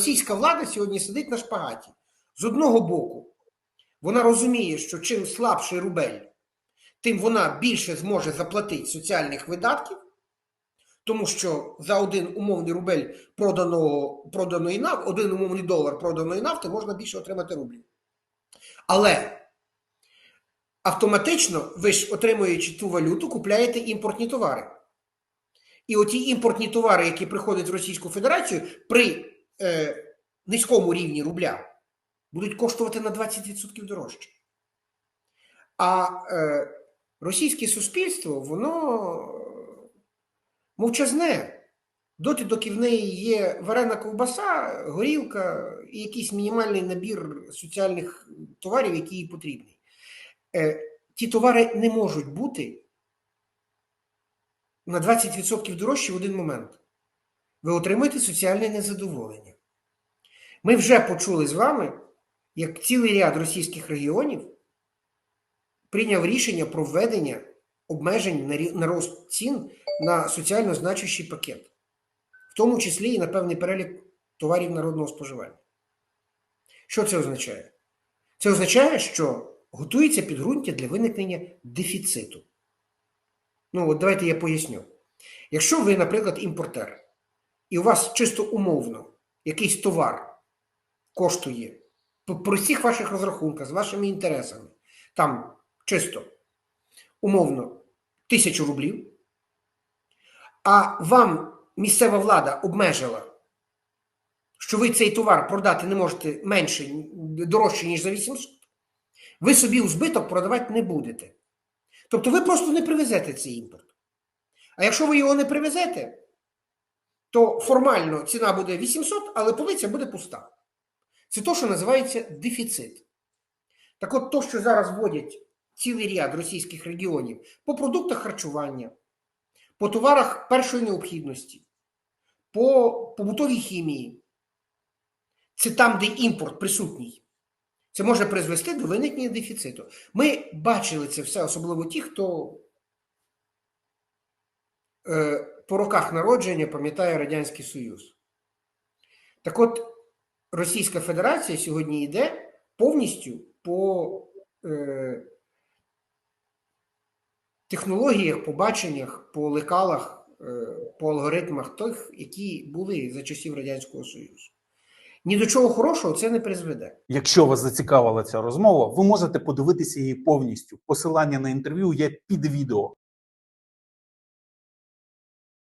Російська влада сьогодні сидить на шпагаті. З одного боку, вона розуміє, що чим слабший рубель, тим вона більше зможе заплатити соціальних видатків, тому що за один умовний рубель проданого, проданої нафти, один умовний долар проданої нафти можна більше отримати рублів. Але автоматично ви ж, отримуючи ту валюту, купляєте імпортні товари. І оті імпортні товари, які приходять в Російську Федерацію, при е, низькому рівні рубля, будуть коштувати на 20% дорожче. А е, російське суспільство, воно мовчазне. Доти, доки в неї є варена ковбаса, горілка і якийсь мінімальний набір соціальних товарів, які їй потрібні. Е, ті товари не можуть бути на 20% дорожчі в один момент. Ви отримуєте соціальне незадоволення. Ми вже почули з вами, як цілий ряд російських регіонів прийняв рішення про введення обмежень на рост цін на соціально значущий пакет, в тому числі і на певний перелік товарів народного споживання. Що це означає? Це означає, що готується підґрунтя для виникнення дефіциту. Ну, от давайте я поясню. Якщо ви, наприклад, імпортер, і у вас чисто умовно якийсь товар коштує при всіх ваших розрахунках, з вашими інтересами, там чисто умовно тисячу рублів, а вам місцева влада обмежила, що ви цей товар продати не можете менше, дорожче, ніж за 800, ви собі у збиток продавати не будете. Тобто ви просто не привезете цей імпорт. А якщо ви його не привезете, то формально ціна буде 800, але полиця буде пуста. Це то, що називається дефіцит. Так от, то, що зараз вводять цілий ряд російських регіонів по продуктах харчування, по товарах першої необхідності, по побутовій хімії, це там, де імпорт присутній. Це може призвести до виникнення дефіциту. Ми бачили це все, особливо ті, хто е, по роках народження пам'ятає Радянський Союз. Так от, Російська Федерація сьогодні йде повністю по е, технологіях, по баченнях, по лекалах, е, по алгоритмах тих, які були за часів Радянського Союзу. Ні до чого хорошого це не призведе. Якщо вас зацікавила ця розмова, ви можете подивитися її повністю. Посилання на інтерв'ю є під відео.